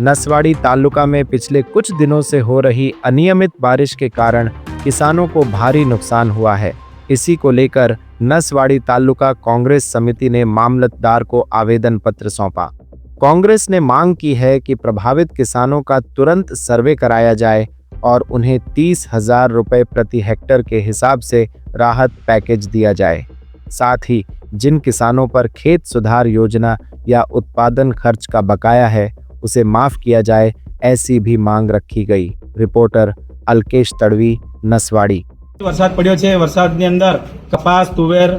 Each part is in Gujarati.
नसवाड़ी तालुका में पिछले कुछ दिनों से हो रही अनियमित बारिश के कारण किसानों को भारी नुकसान हुआ है। इसी को लेकर नसवाड़ी तालुका कांग्रेस समिति ने मामलतदार को आवेदन पत्र सौंपा। कांग्रेस ने मांग की है कि प्रभावित किसानों का तुरंत सर्वे कराया जाए और उन्हें तीस हज़ार रुपये प्रति हेक्टर के हिसाब से राहत पैकेज दिया जाए। साथ ही जिन किसानों पर खेत सुधार योजना या उत्पादन खर्च का बकाया है उसे माफ किया जाए ऐसी भी मांग रखी गई रिपोर्टर अल्केश तड़वी नसवाड़ी વરસાદ પડ્યો છે વરસાદની અંદર કપાસ તુવેર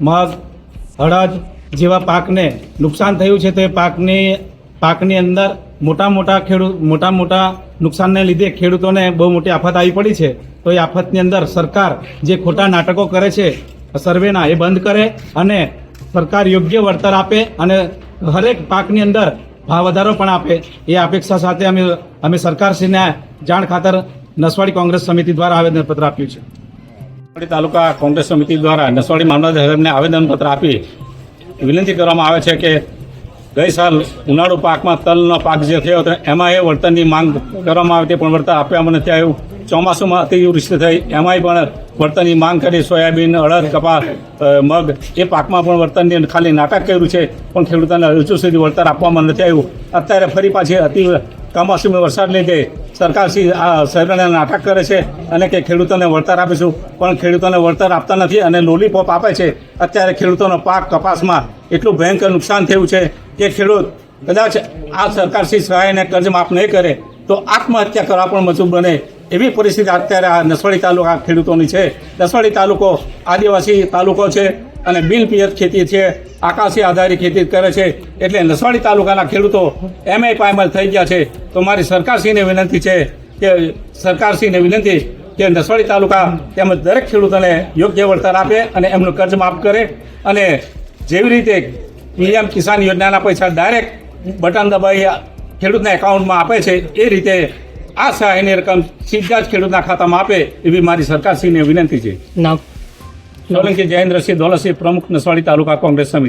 મગ હળદ જેવા પાકને નુકસાન થયું છે તો એ પાકની પાકની અંદર મોટા મોટા ખેડૂત મોટા મોટા નુકસાનને લીધે ખેડૂતોને બહુ મોટી આફત આવી પડી છે તો એ આફતની અંદર સરકાર જે ખોટા નાટકો કરે છે સર્વેના એ બંધ કરે અને સરકાર યોગ્ય વળતર આપે અને હરેક પાકની અંદર ભાવ વધારો પણ આપે. એ અપેક્ષા સાથે અમે અમે સરકારશ્રીને જાણ ખાતર નસવાડી કોંગ્રેસ સમિતિ દ્વારા આવેદનપત્ર આપ્યું છે. નસવાડી તાલુકા કોંગ્રેસ સમિતિ દ્વારા નસવાડી મામલતદાર સાહેબને આવેદનપત્ર આપી વિનંતી કરવામાં આવે છે કે ગઈ સાલ ઉનાળુ પાકમાં તલનો પાક જે થયો હતો, એમાં એ વળતરની માંગ કરવામાં આવી હતી પણ વળતર આપ્યામાં નથી આવ્યું ચોમાસુમાં અતિવૃષ્ટિ થઈ. એમાંય પણ વળતરની માંગ કરી, સોયાબીન, અડદ, કપાસ મગ, એ પાકમાં પણ વળતરની ખાલી નાટક કર્યું છે. પણ ખેડૂતોને હજુ સુધી વળતર આપવામાં નથી આવ્યું. અત્યારે ફરી પાછી અતિ કમોસમી વરસાદ લીધે આ સર્વેને નાટક કરે છે અને કે ખેડૂતોને વળતર આપીશું. પણ ખેડૂતોને વળતર આપતા નથી અને લોલીપોપ આપે છે. અત્યારે ખેડૂતોનો પાક કપાસમાં એટલું ભયંકર નુકસાન થયું છે કે ખેડૂત કદાચ આ સરકારશ્રી સહાયને કર્જ માફ નહીં કરે તો આત્મહત્યા કરવા પણ મજબૂર બને. એવી પરિસ્થિતિ અત્યારે આ નસવાડી તાલુકા ખેડૂતોની છે. નસવાડી તાલુકો આદિવાસી તાલુકો છે અને બિન પિયત ખેતી છે, આકાશી આધારિત ખેતી કરે છે. એટલે નસવાડી તાલુકાના ખેડૂતો એમએ પાયમાલ થઈ ગયા છે. તો મારી સરકારશ્રીને વિનંતી છે કે, સરકારશ્રીને વિનંતી કે નસવાડી તાલુકા તેમજ દરેક ખેડૂતોને યોગ્ય વળતર આપે અને એમનું કર્જ માફ કરે અને જેવી રીતે પીએમ કિસાન યોજનાના પૈસા ડાયરેક્ટ બટન દબાવી ખેડૂતના એકાઉન્ટમાં આપે છે, એ રીતે આ સહાયની રકમ સીધા જ ખેડૂતના ખાતામાં આપે એવી મારી સરકારશ્રીને વિનંતી છે. સોલંકી જયેન્દ્રસિંહ દોલતસિંહ પ્રમુખ નસવાડી તાલુકા કોંગ્રેસ સમિતિ.